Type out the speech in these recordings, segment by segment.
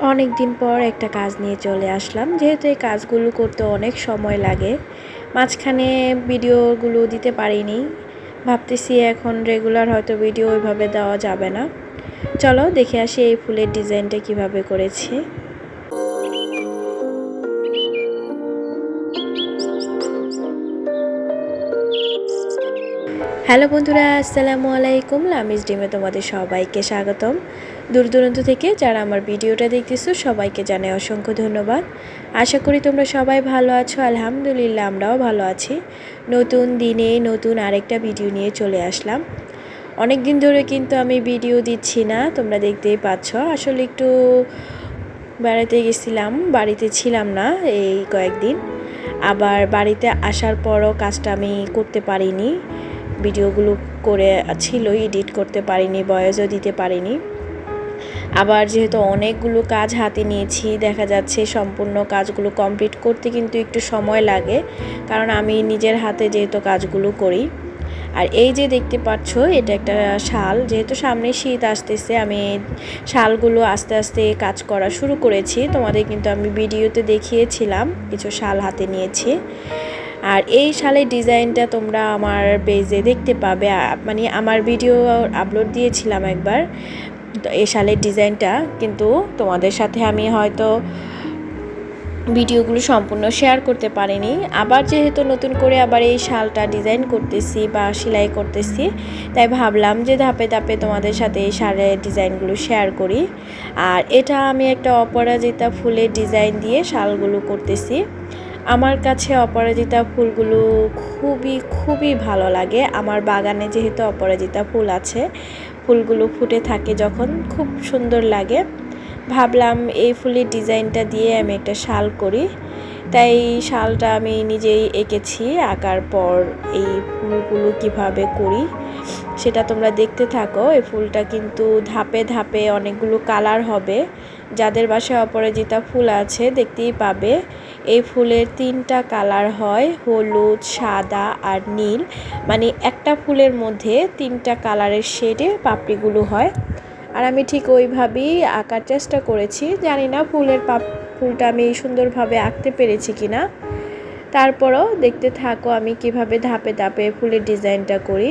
অনেক দিন পর একটা কাজ নিয়ে চলে আসলাম। যেহেতু এই কাজগুলো করতে অনেক সময় লাগে, মাঝখানে ভিডিওগুলো দিতে পারিনি। ভাবতেছি এখন রেগুলার হয়তো ভিডিও ওইভাবে দেওয়া যাবে না। চলো দেখে আসি এই ফুলের ডিজাইনটা কীভাবে করেছি। হ্যালো বন্ধুরা, আসসালামু আলাইকুম। লামিজ ডিমে তোমাদের সবাইকে স্বাগতম। দূর দূরান্ত থেকে যারা আমার ভিডিওটা দেখতেছো, সবাইকে জানাই অসংখ্য ধন্যবাদ। আশা করি তোমরা সবাই ভালো আছো, আলহামদুলিল্লাহ আমরাও ভালো আছি। নতুন দিনে নতুন আরেকটা ভিডিও নিয়ে চলে আসলাম। অনেক দিন ধরে কিন্তু আমি ভিডিও দিচ্ছি না, তোমরা দেখতেই পাচ্ছ। আসলে একটু বেড়াতে গেছিলাম, বাড়িতে ছিলাম না এই কয়েকদিন। আবার বাড়িতে আসার পরও কাজটা আমি করতে পারিনি। ভিডিওগুলো করে ছিল, এডিট করতে পারিনি বয়সও দিতে পারিনি। আবার যেহেতু অনেকগুলো কাজ হাতে নিয়েছি, দেখা যাচ্ছে সম্পূর্ণ কাজগুলো কমপ্লিট করতে কিন্তু একটু সময় লাগে, কারণ আমি নিজের হাতে যেহেতু কাজগুলো করি। আর এই যে দেখতে পাচ্ছ, এটা একটা শাল, যেহেতু সামনে শীত আসতেছে, আমি শালগুলো আস্তে আস্তে কাজ করা শুরু করেছি। তোমাদের কিন্তু আমি ভিডিওতে দেখিয়েছিলাম, কিছু শাল হাতে নিয়েছি। আর এই শালের ডিজাইনটা তোমরা আমার পেজে দেখতে পাবে মানে আমার ভিডিও আপলোড দিয়েছিলাম একবার। এই শালের ডিজাইনটা, কিন্তু তোমাদের সাথে আমি হয়তো ভিডিওগুলো সম্পূর্ণ শেয়ার করতে পারিনি। আবার যেহেতু নতুন করে আবার এই শালটা ডিজাইন করতেছি বা সেলাই করতেছি, তাই ভাবলাম যে ধাপে ধাপে তোমাদের সাথে এই শালের ডিজাইনগুলো শেয়ার করি। আর এটা আমি একটা অপরাজিতা ফুলের ডিজাইন দিয়ে শালগুলো করতেছি। আমার কাছে অপরাজিতা ফুলগুলো খুবই খুবই ভালো লাগে। আমার বাগানে যেহেতু অপরাজিতা ফুল আছে ফুলগুলো ফুটে থাকে যখন খুব সুন্দর লাগে। ভাবলাম এই ফুলের ডিজাইনটা দিয়ে আমি একটা শাল করি। তাই শালটা আমি নিজেই এঁকেছি, আঁকার পর এই ফুলগুলো কীভাবে করি সেটা তোমরা দেখতে থাকো। এই ফুলটা কিন্তু ধাপে ধাপে অনেকগুলো কালার হবে। যাদের বাসায় অপরাজিতা ফুল আছে, দেখতেই পাবে। এই ফুলের তিনটা কালার হয়, হলুদ, সাদা আর নীল। মানে একটা ফুলের মধ্যে তিনটা কালারের শেডে পাপড়িগুলো হয়। আর আমি ঠিক ওইভাবেই আঁকার চেষ্টা করেছি। জানি না ফুলের পাপ, ফুলটা আমি সুন্দরভাবে আঁকতে পেরেছি কি না তারপরও দেখতে থাকো আমি কীভাবে ধাপে ধাপে ফুলের ডিজাইনটা করি।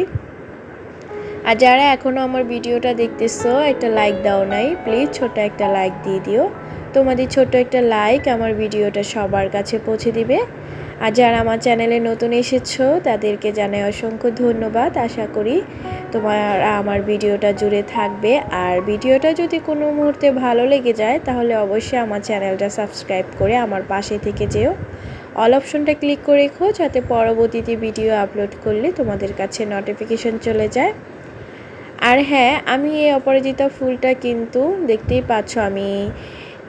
আর যারা এখনও আমার ভিডিওটা দেখতেছো, একটা লাইক দাও নাই প্লিজ ছোট একটা লাইক দিয়ে দিও। তোমাদের ছোট একটা লাইক আমার ভিডিওটা সবার কাছে পৌঁছে দিবে। আর যারা আমার চ্যানেলে নতুন এসেছ, তাদেরকে জানাই অসংখ্য ধন্যবাদ। আশা করি তোমার, আমার ভিডিওটা জুড়ে থাকবে। আর ভিডিওটা যদি কোনো মুহূর্তে ভালো লেগে যায়, তাহলে অবশ্যই আমার চ্যানেলটা সাবস্ক্রাইব করে আমার পাশে থেকে যেও। অল অপশনটা ক্লিক করে রেখো, যাতে পরবর্তীতে ভিডিও আপলোড করলে তোমাদের কাছে নোটিফিকেশন চলে যায়। আর হ্যাঁ আমি এই অপরাজিতা ফুলটা কিন্তু দেখতেই পাচ্ছ আমি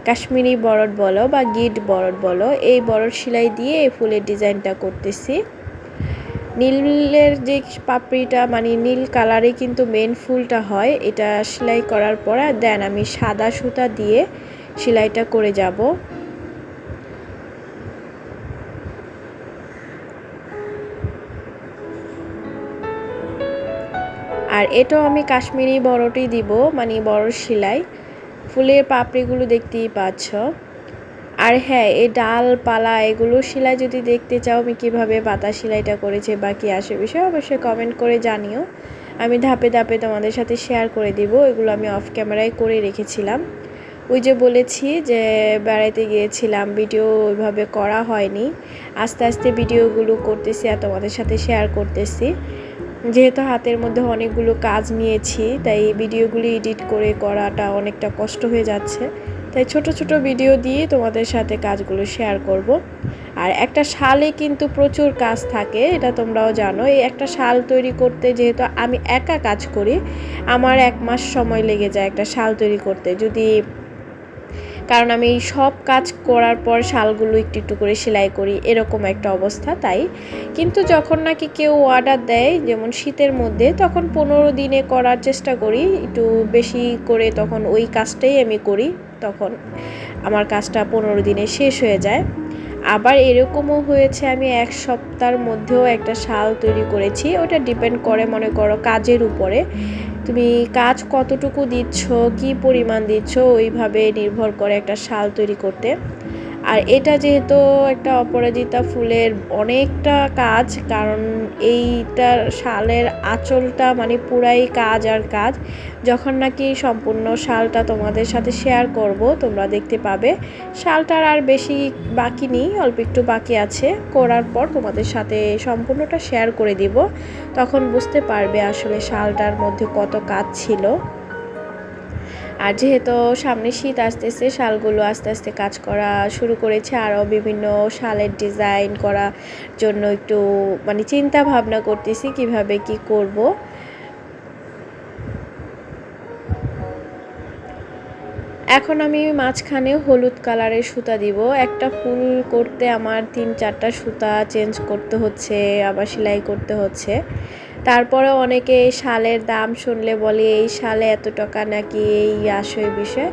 কাশ্মীরি বরড বলো বা গিট বরড বলো, এই বরড সেলাই দিয়ে এই ফুলের ডিজাইনটা করতেছি। নীলের যে পাপড়িটা মানে নীল কালারে কিন্তু মেন ফুলটা হয়, এটা সেলাই করার পর দেন আমি সাদা সুতা দিয়ে সেলাইটা করে যাব। আর এটাও আমি কাশ্মীরি বড়টি দিব মানে বড় সেলাই। ফুলের পাপড়িগুলো দেখতেই পাচ্ছ। আর হ্যাঁ এই ডাল, পালা, এগুলো সেলাই যদি দেখতে চাও, আমি কীভাবে পাতা সেলাইটা করেছে বা কী আসে বিষয়ে অবশ্যই কমেন্ট করে জানিও। আমি ধাপে ধাপে তোমাদের সাথে শেয়ার করে দিব, এগুলো আমি অফ ক্যামেরায় করে রেখেছিলাম। ওই যে বলেছি যে, বেড়াইতে গিয়েছিলাম, ভিডিও ওইভাবে করা হয়নি। আস্তে আস্তে ভিডিওগুলো করতেছি আর তোমাদের সাথে শেয়ার করতেছি। যেহেতু হাতের মধ্যে অনেকগুলো কাজ নিয়েছি, তাই ভিডিওগুলি এডিট করে করাটা অনেকটা কষ্ট হয়ে যাচ্ছে। তাই ছোট ছোট ভিডিও দিয়ে তোমাদের সাথে কাজগুলো শেয়ার করব। আর একটা শালে কিন্তু প্রচুর কাজ থাকে, এটা তোমরাও জানো। এই একটা শাল তৈরি করতে যেহেতু আমি একা কাজ করি, আমার এক মাস সময় লেগে যায় একটা শাল তৈরি করতে। যদি কারণ আমি সব কাজ করার পর শালগুলো একটু একটু করে সেলাই করি, এরকম একটা অবস্থা তাই। কিন্তু যখন নাকি কেউ অর্ডার দেয়, যেমন শীতের মধ্যে, তখন পনেরো দিনে করার চেষ্টা করি, একটু বেশি করে তখন ওই কাজটাই আমি করি, তখন আমার কাজটা পনেরো দিনে শেষ হয়ে যায়। আবার এরকমও হয়েছে, আমি এক সপ্তাহের মধ্যেও একটা শাল তৈরি করেছি, ওটা ডিপেন্ড করে মনে করো কাজের উপরে। তুমি কাজ কতটুকু দিচ্ছ কি পরিমাণ দিচ্ছ ওইভাবে নির্ভর করে একটা শাল তৈরি করতে। আর এটা যেহেতু একটা অপরাজিতা ফুলের অনেকটা কাজ, কারণ এইটার শালের আঁচলটা মানে পুরাই কাজ আর কাজ। যখন নাকি সম্পূর্ণ শালটা তোমাদের সাথে শেয়ার করব, তোমরা দেখতে পাবে শালটার আর বেশি বাকি নেই, অল্প একটু বাকি আছে। করার পর তোমাদের সাথে সম্পূর্ণটা শেয়ার করে দিব। তখন বুঝতে পারবে আসলে শালটার মধ্যে কত কাজ ছিল। আর যেহেতু সামনে শীত আসতেছে, শালগুলো আস্তে আস্তে কাজ করা শুরু করেছে আরও বিভিন্ন শালের ডিজাইন করার জন্য একটু মানে চিন্তা ভাবনা করতেছি কীভাবে কি করব। এখন আমি মাঝখানে হলুদ কালারের সুতা দিব। একটা ফুল করতে আমার তিন চারটা সুতা চেঞ্জ করতে হচ্ছে, আবার সেলাই করতে হচ্ছে। তারপরে অনেকে এই শালের দাম শুনলে বলে, এই শালে এত টাকা নাকি এই আসে বিষয়?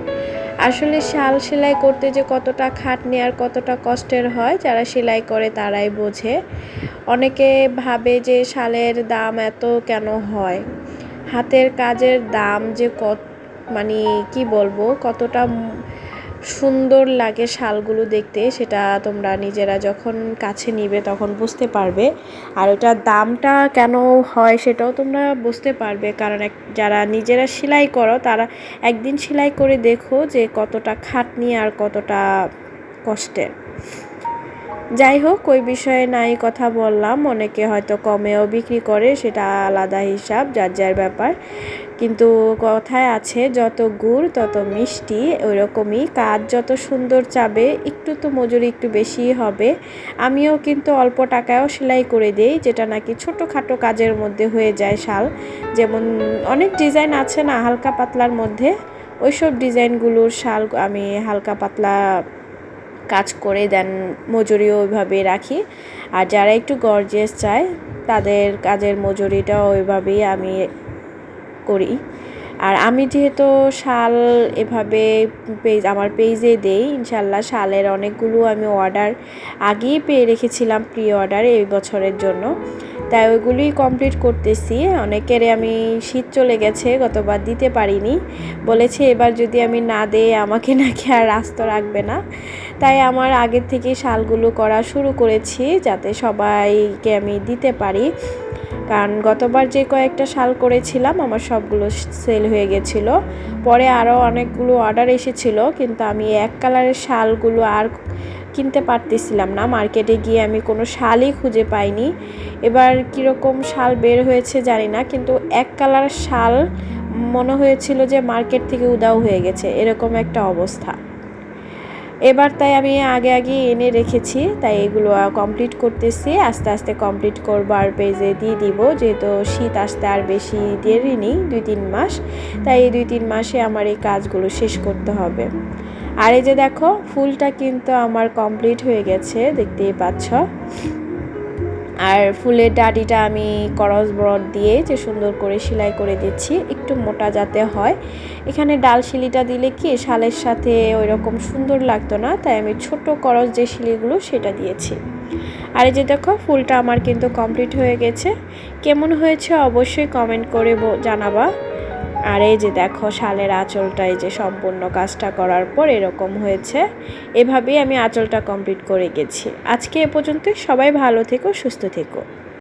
আসলে শাল সেলাই করতে যে কতটা খাটনি আর কতটা কষ্টের হয়, যারা সেলাই করে তারাই বোঝে। অনেকে ভাবে যে শালের দাম এত কেন হয়? হাতের কাজের দাম যে কত মানে কি বলব, কতটা সুন্দর লাগে শালগুলো দেখতে, সেটা তোমরা নিজেরা যখন কাছে নিবে তখন বুঝতে পারবে। আর ওটার দামটা কেন হয় সেটাও তোমরা বুঝতে পারবে, কারণ এক, যারা নিজেরা সেলাই করো, তারা একদিন সেলাই করে দেখো যে কতটা খাটনি আর কতটা কষ্টের। যাই হোক, ওই বিষয়ে নাই কথা বললাম, অনেকে হয়তো কমেও বিক্রি করে, সেটা আলাদা হিসাব, যার যার ব্যাপার। কিন্তু কথায় আছে, যত গুড়, তত মিষ্টি ওই রকমই কাজ। যত সুন্দর চাবে, একটু তো মজুরি একটু বেশি হবে। আমিও কিন্তু অল্প টাকায়ও সেলাই করে দিই, যেটা নাকি ছোটোখাটো কাজের মধ্যে হয়ে যায় শাল। যেমন অনেক ডিজাইন আছে না, হালকা পাতলার মধ্যে। ওইসব ডিজাইনগুলোর শাল আমি হালকা পাতলা কাজ করে দেন, মজুরিও ওইভাবে রাখি। আর যারা একটু গর্জেস চায়, তাদের কাজের মজুরিটাও ওইভাবেই আমি করি। আর আমি যেহেতু শাল এভাবে পেজ আমার পেজে দেই, ইনশাল্লাহ শালের অনেকগুলো আমি অর্ডার আগেই পেয়ে রেখেছিলাম প্রি অর্ডার এই বছরের জন্য। তাই ওইগুলোই কমপ্লিট করতেছি। অনেকের আমি শীত চলে গেছে, গতবার দিতে পারিনি। বলেছে এবার যদি আমি না দেই, আমাকে নাকি আর রাস্ত রাখবে না। তাই আমার আগের থেকে শালগুলো করা শুরু করেছি, যাতে সবাইকে আমি দিতে পারি। কারণ গতবার যে কয়েকটা শাল করেছিলাম, আমার সবগুলো সেল হয়ে গেছিল। পরে আরও অনেকগুলো অর্ডার এসেছিল, কিন্তু আমি এক কালারের শালগুলো আর কিনতে পারতেছিলাম না। মার্কেটে গিয়ে আমি কোনো শালই খুঁজে পাইনি। এবার কীরকম শাল বের হয়েছে জানি না, কিন্তু এক কালার শাল মনে হয়েছিল যে মার্কেট থেকে উদাও হয়ে গেছে। এরকম একটা অবস্থা। এবার তাই আমি আগে আগে এনে রেখেছি, তাই এগুলো কমপ্লিট করতেছি। আস্তে আস্তে কমপ্লিট করবার পেজে দিয়ে দিব, যেহেতু শীত আসতে আর বেশি দেরি নেই, দুই তিন মাস। তাই এই দুই তিন মাসে আমার এই কাজগুলো শেষ করতে হবে। আর এই যে দেখো, ফুলটা কিন্তু আমার কমপ্লিট হয়ে গেছে, দেখতেই পাচ্ছ। আর ফুলের ডাডিটা আমি করস ব্রড দিয়ে যে সুন্দর করে সেলাই করে দিচ্ছি একটু মোটা যাতে হয়। এখানে ডাল শিলিটা দিলে কি শালের সাথে ওই রকম সুন্দর লাগতো না, তাই আমি ছোট করস যে শিলিগুলো সেটা দিয়েছি। আর এই যে দেখো, ফুলটা আমার কিন্তু কমপ্লিট হয়ে গেছে। কেমন হয়েছে অবশ্যই কমেন্ট করে জানাবা। আর এই যে দেখো, শালের আঁচলটা, এই যে সম্পূর্ণ কাজটা করার পর এরকম হয়েছে। এভাবেই আমি আঁচলটা কমপ্লিট করে গেছি। আজকে এ পর্যন্ত সবাই ভালো থেকো, সুস্থ থেকো।